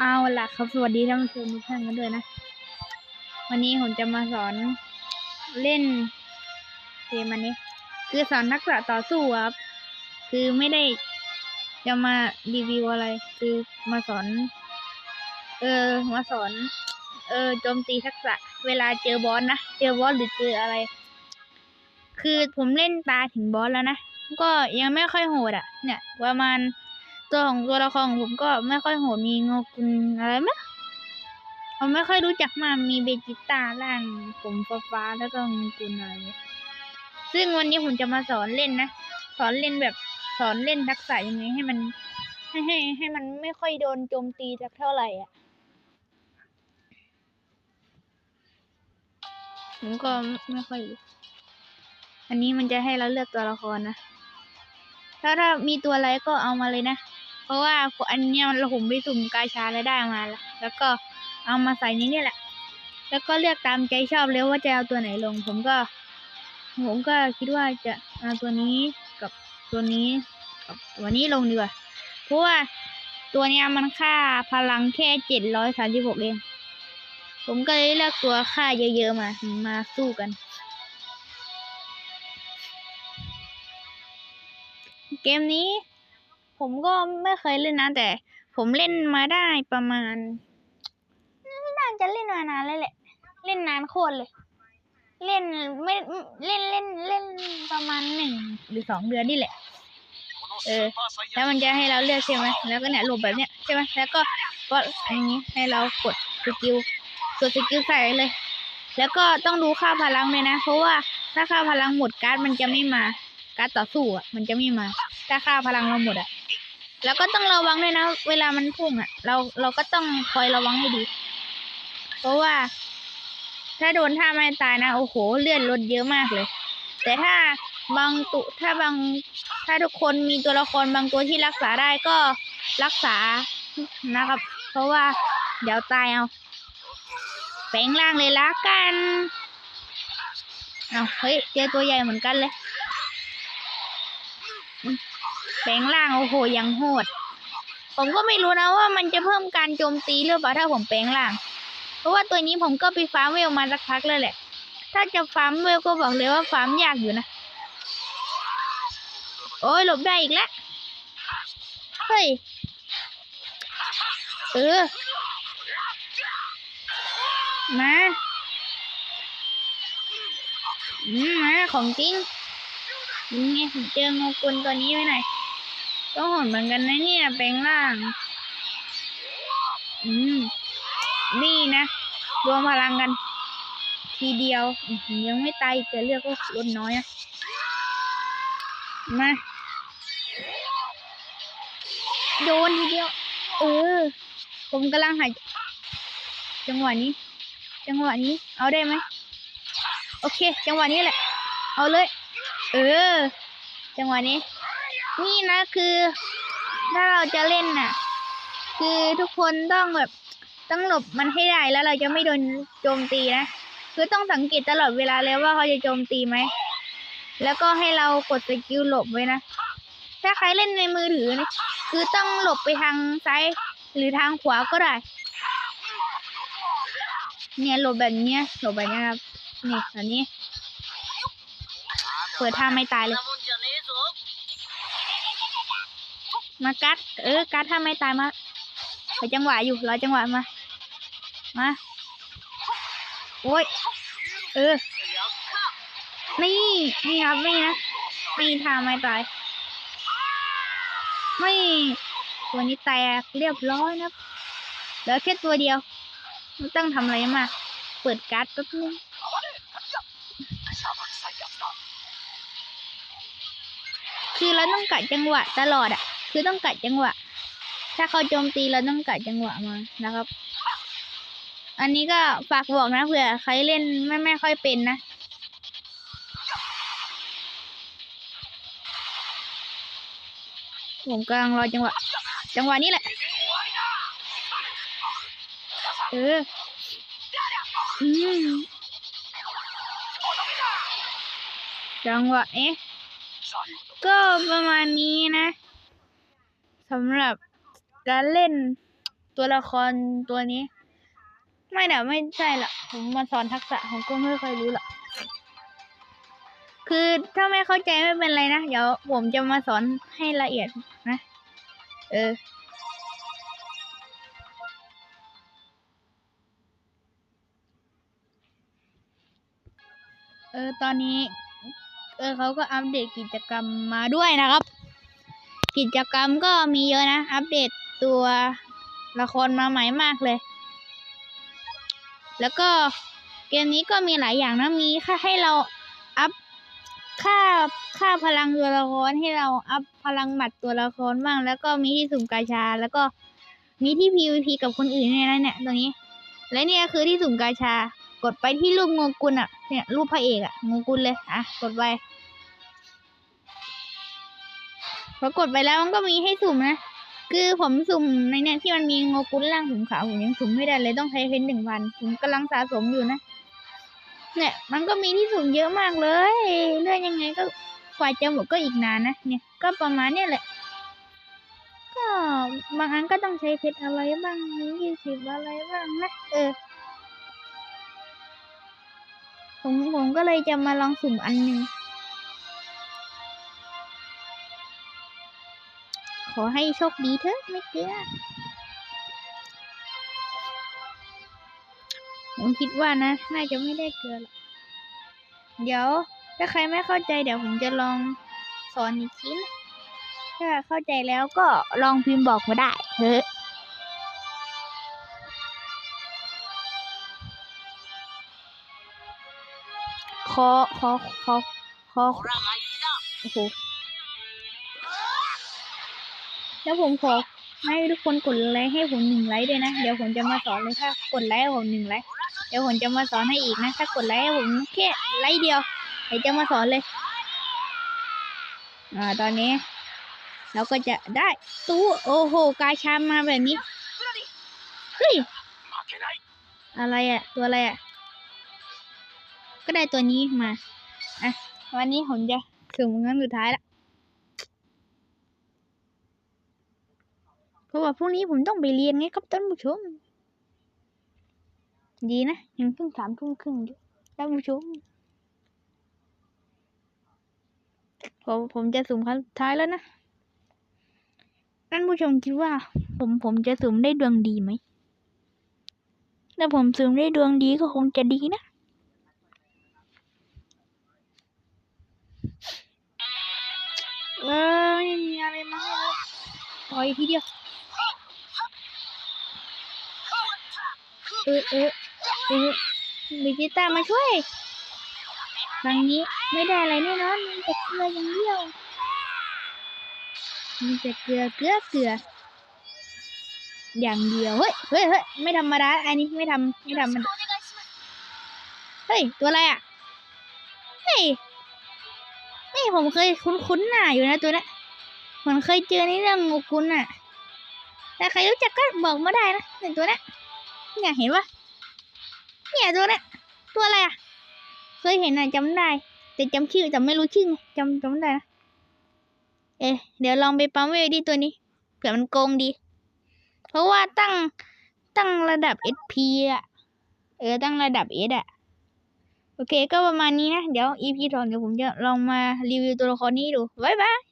เอาล่ะครับสวัสดีท่านผู้ชมทุกท่านกันด้วยนะ วันนี้ผมจะมาสอนเล่นเกมอันนี้ คือสอนทักษะต่อสู้ครับ คือไม่ได้จะมารีวิวอะไร คือมาสอน เออมาสอน เออโจมตีทักษะ เวลาเจอบอสนะเจอบอสหรือเจออะไร คือผมเล่นตาถึงบอสแล้วนะก็ยังไม่ค่อยโหดอะ เนี่ยประมาณ ตัวของตัวละครของผมก็ไม่ค่อยโหดมีโงกุนอะไรไหมผมไม่ค่อยรู้จักมากมีเบจิต้าร่างผมฟ้าๆแล้วก็โงกุนอะไรซึ่งวันนี้ผมจะมาสอนเล่นนะ สอนเล่นแบบสอนเล่นทักษะยังไงให้มันให้ให้ให้มันไม่ค่อยโดนโจมตีสักเท่าไหร่อะผมก็ไม่ค่อยรู้อันนี้มันจะให้เราเลือกตัวละครนะ ถ้าถ้ามีตัวอะไรก็เอามาเลยนะ เพราะว่าอันเนี้ยเราผมไปสุ่มกาชาแล้วได้มาแล้วแล้วก็เอามาใส่ในนี่แหละ แล้วก็เลือกตามใจชอบเลยว่าจะเอาตัวไหนลง ผมก็ ผมก็คิดว่าจะเอาตัวนี้กับตัวนี้กับตัวนี้ลงดีกว่า เพราะว่าตัวเนี้ยมันค่าพลังแค่เจ็ดร้อยสามสิบหกเอง ผมก็เลยเลือกตัวค่าเยอะๆมา มาสู้กัน เกมนี้ ผมก็ไม่เคยเล่นนะ แต่ ผมเล่นมาได้ประมาณไม่น่าจะเล่นมานานแล้วแหละ เล่นนานโคตรเลย เล่นไม่เล่นเล่นเล่นประมาณหนึ่งหรือสองเดือนนี่แหละ เออ แล้วมันจะให้เราเลือกใช่ไหมแล้วก็เนี่ยลบแบบเนี้ยใช่ไหมแล้วก็ก็อันนี้ให้เรากดสกิลกดสกิลใส่เลย แล้วก็ต้องดูค่าพลังเลยนะ เพราะว่าถ้าค่าพลังหมดการ์ดมันจะไม่มา การ์ดต่อสู้อะมันจะไม่มา ถ้าค่าพลังเราหมดอะ แล้วก็ต้องระวังด้วยนะ เวลามันพุ่งอะ เราเราก็ต้องคอยระวังให้ดี เพราะว่า ถ้าโดนท่าไม่ตายนะโอ้โหเลื่อนลดเยอะมากเลย แต่ถ้าบางตุถ้าบางถ้าทุกคนมีตัวละครบางตัวที่รักษาได้ก็รักษานะครับ เพราะว่าเดี๋ยวตายเอาแปลงร่างเลยละกันเอาเฮ้ยเจอตัวใหญ่เหมือนกันเลย แปลงร่างโอ้โหยังโหด ผมก็ไม่รู้นะว่ามันจะเพิ่มการโจมตีหรือเปล่าถ้าผมแปลงร่าง เพราะว่าตัวนี้ผมก็ไปฟาร์มเวลมาสักพักแล้วแหละ ถ้าจะฟาร์มเวลก็บอกเลยว่าฟาร์มยากอยู่นะ โอ้ยหลบได้อีกแล้วเฮ้ย เออ มา อืมมาของจริง นี่ไงผมเจองูกุลตัวนี้ไว้หน่อยก็โหดเหมือนกันนะเนี่ยแปลงร่าง อืม นี่นะ รวมพลังกัน ทีเดียว ยังไม่ตายแต่เลือกก็ลดน้อยอะมา โดนทีเดียว เออ ผมกำลังหายจังหวะนี้ จังหวะนี้ เอาได้ไหม โอเค จังหวะนี้แหละ เอาเลย เออ จังหวะนี้ นี่นะคือ ถ้าเราจะเล่นน่ะ คือทุกคนต้องแบบต้องหลบมันให้ได้แล้วเราจะไม่โดนโจมตีนะ คือต้องสังเกตตลอดเวลาเลยว่าเขาจะโจมตีไหม แล้วก็ให้เรากดสกิลหลบไว้นะ ถ้าใครเล่นในมือถือนี่คือต้องหลบไปทางซ้ายหรือทางขวาก็ได้ เนี่ยหลบแบบเนี้ยหลบแบบนี้ครับ นี่แบบนี้ เปิดท่าไม่ตายเลย มากัด เออ กัดถ้าไม่ตายมาไปจังหวะอยู่รอจังหวะมา มา โอ้ย เออ นี่ นี่ครับ นี่นะ นี่ท่าไม่ตาย ไม่ ตัวนี้แตกเรียบร้อยนะครับเหลือแค่ตัวเดียว ไม่ต้องทำอะไรมาก เปิดการ์ดแป๊บนึง คือเราต้องกัดจังหวะตลอดอะ คือต้องกัดจังหวะ ถ้าเขาโจมตีเราต้องกัดจังหวะมานะครับ อันนี้ก็ฝากบอกนะเผื่อใครเล่นไม่ไม่ค่อยเป็นนะผมกำลังรอจังหวะ จังหวะนี้แหละ เอออืมจังหวะเอ๊ะ ก็ประมาณนี้นะสำหรับการเล่นตัวละครตัวนี้ ไม่เดี๋ยวไม่ใช่ละผมมาสอนทักษะผมก็ไม่ค่อยรู้ละคือถ้าไม่เข้าใจไม่เป็นไรนะ เดี๋ยวผมจะมาสอนให้ละเอียดนะ เออเออ ตอนนี้ เออเขาก็อัปเดตกิจกรรมมาด้วยนะครับ กิจกรรมก็มีเยอะนะ อัปเดตตัวละครมาใหม่มากเลย แล้วก็เกมนี้ก็มีหลายอย่างนะ มีค่าให้เราอัพค่าค่าพลังตัวละครให้เราอัพพลังหมัดตัวละครบ้าง แล้วก็มีที่สุ่มกาชา แล้วก็มีที่ PVP กับคนอื่นเนี่ยนะเนี่ยตรงนี้ และนี่ยคือที่สุ่มกาชา กดไปที่รูปงกุลอะ เนี่ยรูปพระเอกอะงกุลเลย อะ กดไปพอกดไปแล้วมันก็มีให้สุ่มนะ คือผมสุ่มในเนี่ยที่มันมีงกุลล่างสุ่มขาวผมยังสุ่มไม่ได้เลยต้องใช้เพนหนึ่งพัน ผมกำลังสะสมอยู่นะ เนี่ย มันก็มีที่สุ่มเยอะมากเลยเลื่อนยังไงก็กว่าจะหมดก็อีกนานนะ เนี่ย ก็ประมาณเนี่ยแหละ ก็บางอันก็ต้องใช้เพชรอะไรบ้างยี่สิบอะไรบ้างนะ เออ ผมผมก็เลยจะมาลองสุ่มอันหนึ่งขอให้โชคดีเถอะไม่เกลือผมคิดว่านะ น่าจะไม่ได้เกลือหรอกเดี๋ยว ถ้าใครไม่เข้าใจเดี๋ยวผมจะลองสอนอีกทีนะถ้าเข้าใจแล้วก็ลองพิมพ์บอกมาได้เฮ้ขอข ขอขอขอขอโอ้โหแล้วผมขอให้ทุกคนกดไลค์ให้ผมหนึ่งไลค์ด้วยนะ เดี๋ยวผมจะมาสอนเลยถ้ากดไลค์ผมหนึ่งไลค์เดี๋ยวผมจะมาสอนให้อีกนะ ถ้ากดไลค์ผมแค่ไลค์เดียวเดี๋จะมาสอนเลย อ่าตอนนี้ เราก็จะได้ตู้โอ้โหกาชามมาแบบนี้ เฮ้ย อะไรอะตัวอะไรอะ ก็ได้ตัวนี้มา อะ วันนี้ผมจะสุ่มครั้งสุดท้ายละเพราะว่าพรุ่งนี้ผมต้องไปเรียนไงครับท่านผู้ชม ดีนะ ยังเพิ่งสามทุ่มครึ่งอยู่ท่านผู้ชมผมผมจะสุ่มครั้งสุดท้ายแล้วนะท่านผู้ชมคิดว่า ผมผมจะสุ่มได้ดวงดีไหมถ้าผมซูมได้ดวงดีก็คงจะดีนะ เออไม่มีอะไรมาให้เลยปล่อยทีเดียว เออเออเออบิจิต้ามาช่วยครั้งนี้ไม่ได้อะไรแน่นอนมีแต่เกลืออย่างเดียวมีแต่เกลือเกลือเกลือ อย่างเดียว เฮ้ยเฮ้ยเฮ้ยไม่ธรรมดาอันนี้ไม่ทำไม่ทำมัน เฮ้ย ตัวอะไรอะ เฮ้ย เฮ้ยผมเคยคุ้นๆหน้าอยู่นะตัวนี้ยเหมือนเคยเจอในเรื่องงูกุลน่ะแต่ใครรู้จักก็บอกมาได้นะในตัวนี้เนี่ยเห็นปะเนี่ยตัวนี้ตัวอะไรอะ เคยเห็นอะจำได้ แต่จำชื่อจำไม่รู้ชื่อไงจำจำได้นะเอ๊เดี๋ยวลองไปปั๊มเวดีตัวนี้เผื่อมันโกงดี เพราะว่าตั้งตั้งระดับ SP อะ เออตั้งระดับ S อะ โอเคก็ประมาณนี้นะ เดี๋ยว EP ถองเดี๋ยวผมจะลองมารีวิวตัวละครนี้ดู บ๊ายบาย